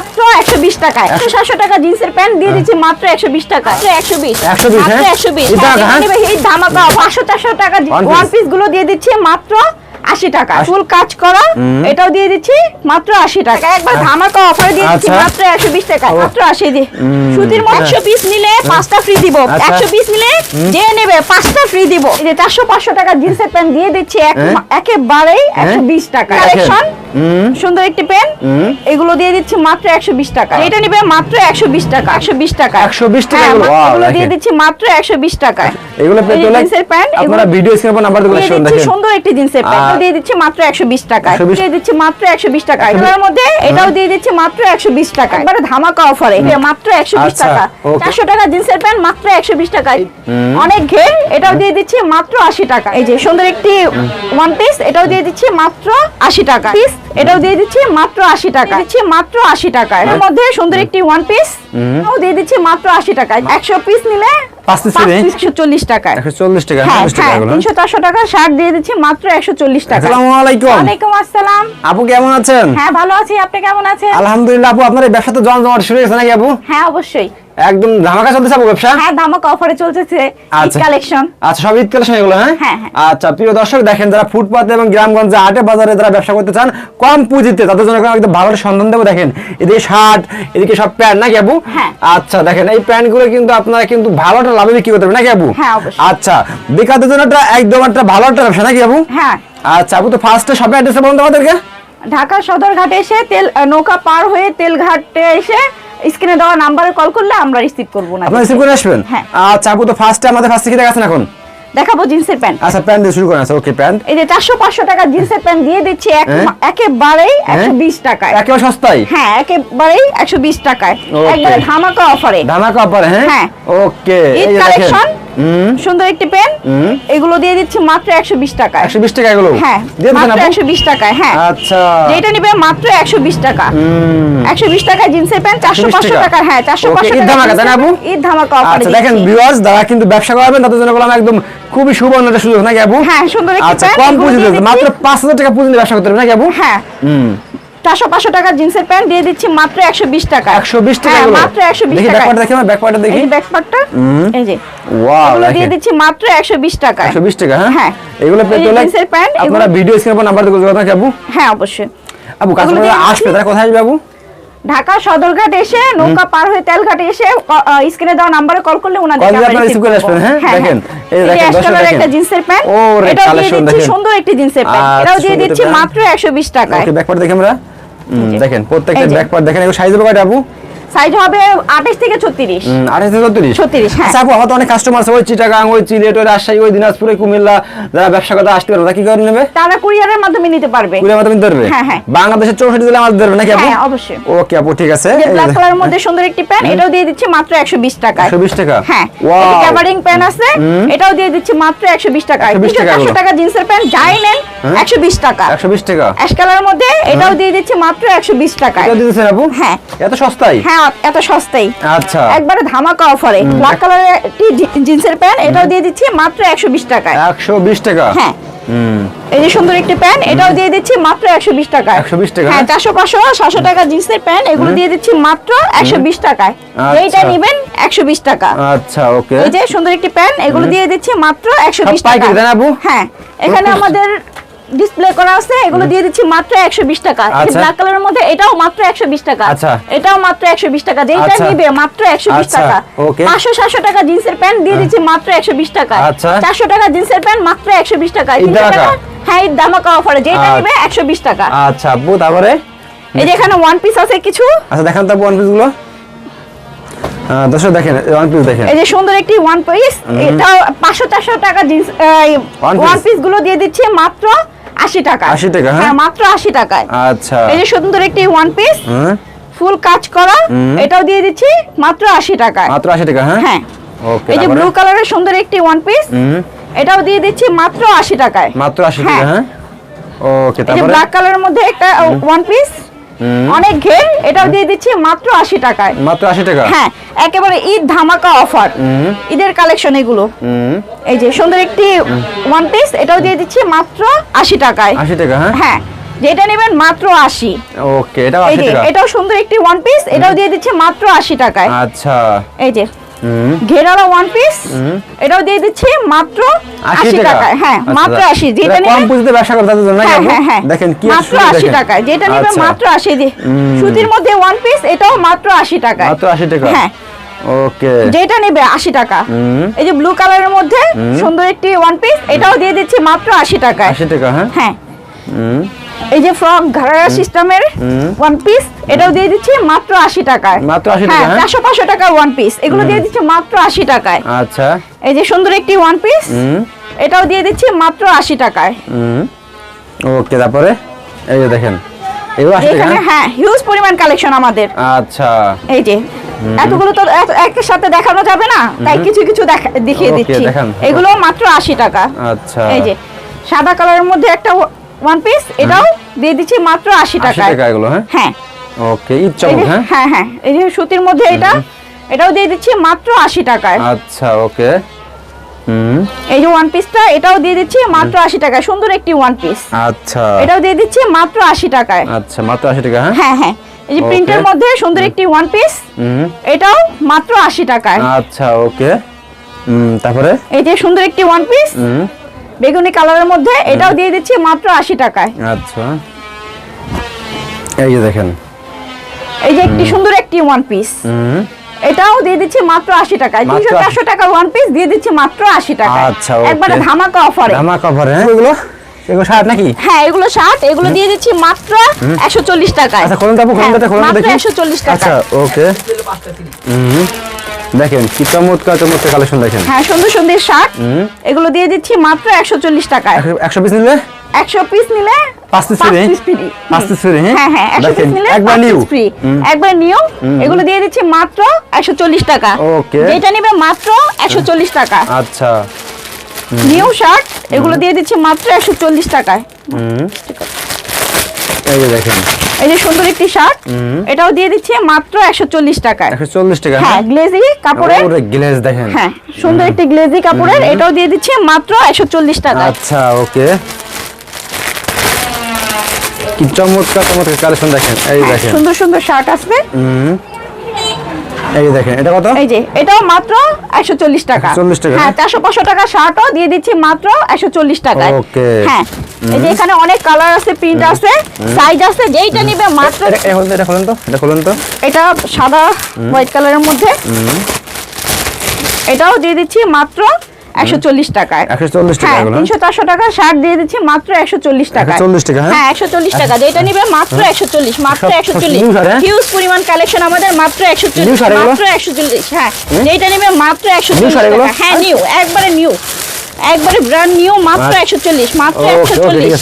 মাত্র একশো বিশ টাকায়। একশো সাতশো টাকা জিন্সের প্যান্ট দিয়ে দিচ্ছি মাত্র একশো বিশ টাকা একশো বিশ। 120, হ্যাঁ? একশো বিশ। এই টাকা, হ্যাঁ? ধামাকা পাঁচশো চারশো টাকা ওয়ান পিসগুলো দিয়ে দিচ্ছি মাত্র আশি টাকা। ফুল কাজ করা এটাও দিয়ে দিচ্ছি মাত্র আশি টাকা। একবার ধামাকা অফারে দিয়ে দিচ্ছি। মাত্র একশো বিশ টাকা। মাত্র আশি দিয়ে। সুতির মধ্যে আচ্ছা। একশো পিস নিলে পাঁচটা ফ্রি দিব। আচ্ছা। একশো পিস নিলে যে নেবে পাঁচটা ফ্রি দিব। এই যে চারশো পাঁচশো টাকা জিন্সের প্যান্ট দিয়ে দিচ্ছি এক- হ্যাঁ? একেবারেই একশো বিশ টাকা। কালেকশন। সুন্দর একটি পেন এগুলো দিয়ে দিচ্ছি মাত্র একশো বিশ টাকা এটা নিবে মাত্র একশো বিশ টাকা একশো টাকা 120 টাকা হ্যাঁ, এগুলো? দিয়ে দিচ্ছি মাত্র একশো টাকা এগুলো জিন্সের প্যান্ট আপনারা ভিডিও স্ক্রিনে পর নাম্বার দিয়ে শুনুন দিচ্ছি দেখেন সুন্দর একটি জিন্সের প্যান্ট দিয়ে দিচ্ছি মাত্র একশো বিশ টাকা দিয়ে দিচ্ছি মাত্র একশো টাকা এগুলোর মধ্যে এটাও দিয়ে দিচ্ছি মাত্র একশো বিশ টাকা এবারে ধামাকা অফারে মাত্র একশো বিশ আচ্ছা, টাকা okay। চারশো টাকা জিন্সের প্যান্ট মাত্র একশো বিশ টাকা অনেক ঘের এটাও দিয়ে দিচ্ছি মাত্র আশি টাকা এই যে সুন্দর একটি ওয়ান পিস এটাও দিয়ে দিচ্ছি মাত্র আশি টাকা পিস এটাও দিয়ে দিচ্ছি মাত্র আশি টাকা দিচ্ছি মাত্র আশি টাকা এর মধ্যে সুন্দর একটি ওয়ান পিস এটাও দিয়ে দিচ্ছি মাত্র আশি টাকা একশো পিস নিলে হ্যাঁ হ্যাঁ এগুলো? তিনশো চারশো টাকা শার্ট দিয়ে দিচ্ছি মাত্র একশো চল্লিশ টাকা আসসালামু আলাইকুম। ওয়ালাইকুম আসসালাম। আপু কেমন আছেন? হ্যাঁ ভালো আছি। আপনি কেমন আছেন? আলহামদুলিল্লাহ আপু আপনার ব্যবসা তো জমজমাট শুরু হয়েছে নাকি আপু? হ্যাঁ অবশ্যই। একদম ধামাকা চলতেছে আপু ব্যবসা? হ্যাঁ ধামাকা অফারে চলতেছে আচ্ছা। কালেকশন আচ্ছা সব ঈদ কালেকশন এগুলো হ্যাঁ? হ্যাঁ, হ্যাঁ। আচ্ছা প্রিয় দর্শক দেখেন যারা ফুটপাতে এবং গ্রামগঞ্জে হাটে বাজারে যারা ব্যবসা করতে চান কম পুঁজিতে তাদের জন্য একদম ভালো সন্ধান দেবো দেখেন। এদিকে শার্ট এদিকে সব প্যান্ট নাকি আপু হ্যাঁ। আচ্ছা দেখেন এই প্যান্টগুলো কিন্তু আপনারা কিন্তু ভালো একটা লাভে বিক্রি করতে পারবেন নাকি আপু হ্যাঁ, আচ্ছা বেকারদের জন্য একটা একদম একটা ভালো একটা ব্যবসা নাকি আপু হ্যাঁ। আচ্ছা আপু তো ফার্স্টে সবে অ্যাড্রেসে বলুন আমাদেরকে। ঢাকা সদর ঘাটে এসে তেল নৌকা পার হয়ে তেল ঘাটে এসে স্ক্রিনে দেওয়া নাম্বারে কল করলে আমরা রিসিভ করব না। আপনি রিসিভ করে আসবেন? হ্যাঁ। আচ্ছা আপু তো ফার্স্টে আমাদের ফার্স্টে কি দেখাচ্ছেন এখন? দেখাবো জিন্সের প্যান্ট। আচ্ছা প্যান্ট দিয়ে শুরু করেন আচ্ছা ওকে প্যান্ট। এই যে 400 500 টাকা জিন্সের প্যান্ট দিয়ে দিচ্ছি এক- একবারে একেবারেই বিশ টাকায়। একেবারে সস্তায়? হ্যাঁ একশো বিশ টাকায়। একবারে ধামাকা অফারে ধামাকা অফারে হ্যাঁ? হ্যাঁ। ওকে এই কালেকশন সুন্দর একটি পেন। এগুলো দিয়ে দিচ্ছি মাত্র একশো বিশ টাকায়। একশো বিশ টাকা এগুলো? হ্যাঁ মাত্র আপু? একশো বিশ টাকায় হ্যাঁ। আচ্ছা। যেটা নিবে মাত্র একশো বিশ টাকা। হুম। একশো বিশ টাকায় জিন্সের প্যান্ট চারশো 120 পাঁচশো টাকা। টাকা হ্যাঁ চারশো পাঁচশো ঈদ টাকা ধামাকা, তাই না আপু? ঈদ ধামাকা অফারে আচ্ছা দেখেন। ভিউয়ার্স যারা কিন্তু ব্যবসা করবেন তাদের জন্য বললাম একদম খুবই সুবর্ণ একটা সুযোগ নাকি আপু? হ্যাঁ সুন্দর একটি আচ্ছা কম দিচ্ছি। মাত্র পাঁচ হাজার টাকা পুঁজি দিয়ে ব্যবসা করতে পারবেন নাকি আপু? হ্যাঁ। হুম। চারশো পাঁচশো টাকার জিন্সের প্যান্ট দিয়ে দিচ্ছি মাত্র একশো বিশ টাকা একশো বিশ টাকা হ্যাঁ, মাত্র একশো বিশ টাকা দেখি আমার ব্যাকপার্টটা দেখি। এই এই যে। ওয়াও দিয়ে দিচ্ছি মাত্র একশো বিশ টাকা একশো বিশ টাকা হ্যাঁ? হ্যাঁ। এগুলো জিন্সের প্যান্ট, আপনারা ভিডিও স্ক্রিনে পর নাম্বার নাকি হ্যাঁ অবশ্যই। এগুলো কাস্টমার আসবে তারা কোথায় আসবে আপু ঢাকা সদরঘাট এসে নৌকা পার হয়ে তেলঘাটে এসে স্ক্রিনে দেওয়া নাম্বারে কল করলে ওনাদের আপনারা receive করে আসবেন, হ্যাঁ? দেখেন, এই দেখেন। একটা জিন্সের প্যান্ট এটাও দিয়ে দিচ্ছি সুন্দর একটি জিন্সের প্যান্ট। আচ্ছা, এটাও দিয়ে দিচ্ছি মাত্র একশো বিশ টাকায়। ওকে ব্যাকপার্ট দেখি আমরা। দেখেন প্রত্যেকটা ব্যাক পার্ট দেখেন এগুলো সাইজ হবে কয়টা আপু। সাইজ হবে আঠাশ থেকে ছত্রিশ। হুম, আঠাশ থেকে ছত্রিশ? 36, হ্যাঁ। আচ্ছা আপু আমার তো অনেক কাস্টমার আছে ওই চিটাগাং ওই চিলেট ওই রাজশাহী ওই দিনাজপুর কুমিল্লা যারা ব্যবসা করতে আসতে পারবে কি করে নেবে? তারা কুরিয়ারের মাধ্যমে নিতে পারবে। কুড়ি আমাদের নিতে পারবে? হ্যাঁ, হ্যাঁ। বাংলাদেশের চৌষট্টি জেলা আমাদের দেবে নাকি আপু? হ্যাঁ অবশ্যই। ওকে আপু ঠিক আছে। এই ব্ল্যাক কালারের মধ্যে সুন্দর একটি প্যান্ট এটাও দিয়ে দিচ্ছি মাত্র একশো বিশ 120 টাকা? হ্যাঁ! এটা ক্যাভারিং প্যান্ট আছে এটাও দিয়ে দিচ্ছি মাত্র একশো বিশ টাকায়। 120 টাকা চারশো এগুলো। টাকা জিন্সের প্যান্ট যাই নেন একশো বিশ টাকা। একশো বিশ টাকা। অ্যাশ কালারের মধ্যে এটাও দিয়ে দিচ্ছি মাত্র একশো বিশ টাকায়। এটা দিতেছেন আপু? হ্যাঁ। এত সস্তায়? হ্যাঁ এত সস্তাই আচ্ছা। একবারে ধামাকা অফারে ব্ল্যাক কালারের একটি জিন্সের প্যান্ট এটাও দিয়ে দিচ্ছি মাত্র একশো বিশ টাকায়। একশো বিশ টাকা? হ্যাঁ। এই যে সুন্দর একটি প্যান্ট এটাও দিয়ে দিচ্ছি মাত্র একশো বিশ টাকায়। 120 টাকা, হ্যাঁ হ্যাঁ? চারশো পাঁচশো সাতশো টাকা জিন্সের প্যান্ট এগুলো দিয়ে দিচ্ছি মাত্র একশো বিশ টাকায়। আচ্ছা। এইটা নিবেন একশো বিশ টাকা। আচ্ছা ওকে। এই যে সুন্দর একটি প্যান্ট এগুলো দিয়ে দিচ্ছি মাত্র একশো বিশ পাইকারি টাকা। তাই আপু? হ্যাঁ এখানে আমাদের ডিসপ্লে করা আছে এগুলো দিয়ে দিচ্ছি মাত্র একশো বিশ টাকা। আচ্ছা। ব্ল্যাক কালারের মধ্যে এটাও মাত্র একশো বিশ টাকা। আচ্ছা। এটাও মাত্র একশো বিশ টাকা। যেটা আচ্ছা। নিবে মাত্র একশো বিশ আচ্ছা, টাকা। okay. পাঁচশো সাতশো টাকা জিন্সের প্যান্ট দিয়ে দিচ্ছি মাত্র একশো বিশ টাকা। আচ্ছা। চারশো টাকা জিন্সের প্যান্ট মাত্র একশো বিশ টাকা। ঈদ তিনশো ধামাকা? টাকা হ্যাঁ ঈদ ধামাকা অফারে যেটা আচ্ছা। নিবে একশো বিশ টাকা। আচ্ছা আপু তারপরে? এই যে এখানে ওয়ান পিস আছে কিছু। আচ্ছা দেখেন তো ওয়ান পিসগুলো। দর্শক দেখেন ওয়ান পিস দেখেন। এই যে সুন্দর একটি ওয়ান পিস এটাও পাঁচশো চারশো টাকা জিন্স ওয়ান পিসগুলো দিয়ে দিচ্ছি মাত্র আশি টাকা। 80 টাকা, হ্যাঁ? হ্যাঁ মাত্র আশি টাকায়। আচ্ছা। এই যে সুন্দর একটি ওয়ান পিস হ্যাঁ ফুল কাজ করা এটাও দিয়ে দিচ্ছি মাত্র আশি টাকায়। মাত্র আশি টাকা হ্যাঁ? হ্যাঁ। ওকে এই যে ব্লু কালারের সুন্দর একটি ওয়ান পিস এটাও দিয়ে দিচ্ছি মাত্র আশি টাকায়। মাত্র আশি টাকা হ্যাঁ। ওকে এই যে তারপরে? ব্ল্যাক কালারের মধ্যে একটা ওয়ান পিস অনেক ঘের এটাও দিয়ে দিচ্ছি মাত্র আশি টাকায়। মাত্র আশি টাকা? হ্যাঁ একেবারে ঈদ ধামাকা অফার ঈদের কালেকশন এগুলো। এই যে সুন্দর একটি ওয়ান পিস এটাও দিয়ে দিচ্ছি মাত্র আশি টাকায়। আশি টাকা হ্যাঁ? হ্যাঁ যেটা নেবেন মাত্র আশি। ওকে এটাও এই 80 টাকা। এটাও সুন্দর একটি ওয়ান পিস এটাও দিয়ে দিচ্ছে মাত্র আশি টাকায়। আচ্ছা। এই যে ঘেরালো ওয়ান পিস এটাও দিয়ে দিচ্ছি মাত্র 80 আশি টাকায়। হ্যাঁ আচ্ছা, মাত্র আচ্ছা। আশি যেটা এটা কম পুঁজিতে ব্যবসা করে তাদের জন্য হ্যাঁ হ্যাঁ হ্যাঁ। দেখেন কি মাত্র সুন্দর আশি দেখেন। টাকায়। যেটা নেবেন আচ্ছা, মাত্র আশি দিয়ে সুতির মধ্যে ওয়ান পিস এটাও মাত্র আশি টাকায়। মাত্র 80 টাকা। হ্যাঁ। ওকে। যেটা নেবে আশি টাকা। হুম। এই যে ব্লু কালারের মধ্যে সুন্দর একটি ওয়ান পিস এটাও দিয়ে দিচ্ছি মাত্র আশি টাকায়। 80 টাকা হ্যাঁ। হ্যাঁ। এই যে ফ্রক ঘাড়া সিস্টেমের ওয়ান পিস এটাও দিয়ে দিচ্ছি মাত্র আশি টাকায়। মাত্র 80 টাকা, হ্যাঁ? হ্যাঁ? চারশো পাঁচশো টাকার ওয়ান পিস এগুলো দিয়ে দিচ্ছি মাত্র আশি টাকায়। আচ্ছা। এই যে সুন্দর একটি ওয়ান পিস এটাও দিয়ে দিচ্ছি মাত্র আশি টাকায়। হুম। ওকে তারপরে? এই যে দেখেন এগুলো 80 টাকা হ্যাঁ? হ্যাঁ হিউজ পরিমাণ কালেকশন আমাদের। আচ্ছা। এই যে এতগুলো তো এক- একের সাথে দেখানো যাবে না তাই কিছু কিছু দেখিয়ে দিচ্ছি। এগুলো মাত্র আশি টাকা। আচ্ছা। এই যে সাদা কালারের মধ্যে একটা ওয়ান পিস এটাও দিয়ে দিচ্ছি মাত্র আশি 80 টাকা এগুলো হ্যাঁ? হ্যাঁ। ওকে ঈদ চমক হ্যাঁ? হ্যাঁ হ্যাঁ এই যে সুতির মধ্যে এটা এটাও দিয়ে দিচ্ছি মাত্র আশি টাকায়। আচ্ছা ওকে হুম। এই যে ওয়ান পিসটা এটাও দিয়ে দিচ্ছি মাত্র আশি টাকায়। সুন্দর একটি ওয়ান পিস আচ্ছা। এটাও দিয়ে দিচ্ছি মাত্র আশি টাকায়। আচ্ছা মাত্র 80 টাকা হ্যাঁ? হ্যাঁ হ্যাঁ। এই যে প্রিন্টের মধ্যে সুন্দর একটি ওয়ান পিস হুম। এটাও মাত্র আশি টাকায়। আচ্ছা ওকে হুম তারপরে? এই যে সুন্দর একটি ওয়ান পিস হুম। বেগুনি কালারের মধ্যে এটাও দিয়ে দিচ্ছি মাত্র আশি টাকায়। আচ্ছা। এই যে দেখেন। এই যে একটি সুন্দর একটি ওয়ান পিস এটাও দিয়ে দিচ্ছি মাত্র আশি টাকায়। দুশো চারশো টাকার ওয়ান পিস দিয়ে দিচ্ছি মাত্র আশি টাকায়। আচ্ছা, একবারে ধামাকা অফারে জামা কভার হ্যাঁ? এগুলো? এগুলো শার্ট নাকি? হ্যাঁ এগুলো শার্ট এগুলো দিয়ে দিচ্ছি মাত্র একশো চল্লিশ টাকায়। আচ্ছা তারপর খোলেন হ্যাঁ, মাত্র 140 টাকা। আচ্ছা ওকে। হুম। দেখেন কি চমৎকার চমৎকার কালেকশন দেখেন। হ্যাঁ সুন্দর সুন্দর শার্ট। এগুলো দিয়ে দিচ্ছি মাত্র একশো চল্লিশ টাকায়। একশো পিস নিলে? একশো পিস নিলে পাঁচ piece free? free। পাঁচ piece free, হ্যাঁ? হ্যাঁ হ্যাঁ একশো দেখেন, পিস নিলে একবার। হুম। একবার নিউ এগুলো দিয়ে দিচ্ছি মাত্র একশো চল্লিশ টাকা। Okay. যেটা নিবে মাত্র একশো চল্লিশ টাকা। আচ্ছা। নিউ শার্ট এগুলো দিয়ে দিচ্ছি মাত্র একশো চল্লিশ টাকায়। হুম। এই যে দেখেন। এই যে সুন্দর একটি শার্ট এটাও দিয়ে দিচ্ছি মাত্র একশো চল্লিশ টাকায়। একশো চল্লিশ টাকা হ্যাঁ? হ্যাঁ গ্লেজি কাপড়ের। পুরো গ্লেজ দেখেন। হ্যাঁ সুন্দর একটি গ্লেজি কাপড়ের এটাও দিয়ে দিচ্ছি মাত্র একশো চল্লিশ টাকায়। আচ্ছা ওকে। কি চমৎকার চমৎকার কালেকশন দেখেন। এই হ্যাঁ, দেখেন। সুন্দর সুন্দর শার্ট আসবে। হুম। এই দেখেন এটা কত? এই যে এটাও মাত্র একশো চল্লিশ টাকা। 140 টাকা, হ্যাঁ হ্যাঁ? চারশো পাঁচশো টাকা শার্টও দিয়ে দিচ্ছি মাত্র একশো চল্লিশ টাকায়। ওকে। হ্যাঁ এই যে এখানে অনেক কালার আছে প্রিন্ট আছে সাইজ আছে যেইটা নিবে মাত্র এটা খোলেন এটা খুলুন তো এটা খোলেন তো। এটা সাদা হোয়াইট কালারের মধ্যে। এটাও দিয়ে দিচ্ছি মাত্র একশো চল্লিশ টাকায়। একশো চল্লিশ টাকা হ্যাঁ তিনশো চারশো টাকা শার্ট দিয়ে দিচ্ছি মাত্র একশো চল্লিশ টাকা? হ্যাঁ? একশো চল্লিশ টাকা। যেটা নিবে মাত্র একশো চল্লিশ মাত্র একশো চল্লিশ। new শাড়ি? হিউজ পরিমাণ কালেকশন আমাদের মাত্র একশো চল্লিশ মাত্র একশো চল্লিশ হ্যাঁ। যেটা নিবে মাত্র একশো চল্লিশ টাকা। হ্যাঁ নিউ একবারে নিউ। একবারে ব্র্যান্ড নিউ মাত্র আচ্ছা। একশো চল্লিশ মাত্র একশো চল্লিশ।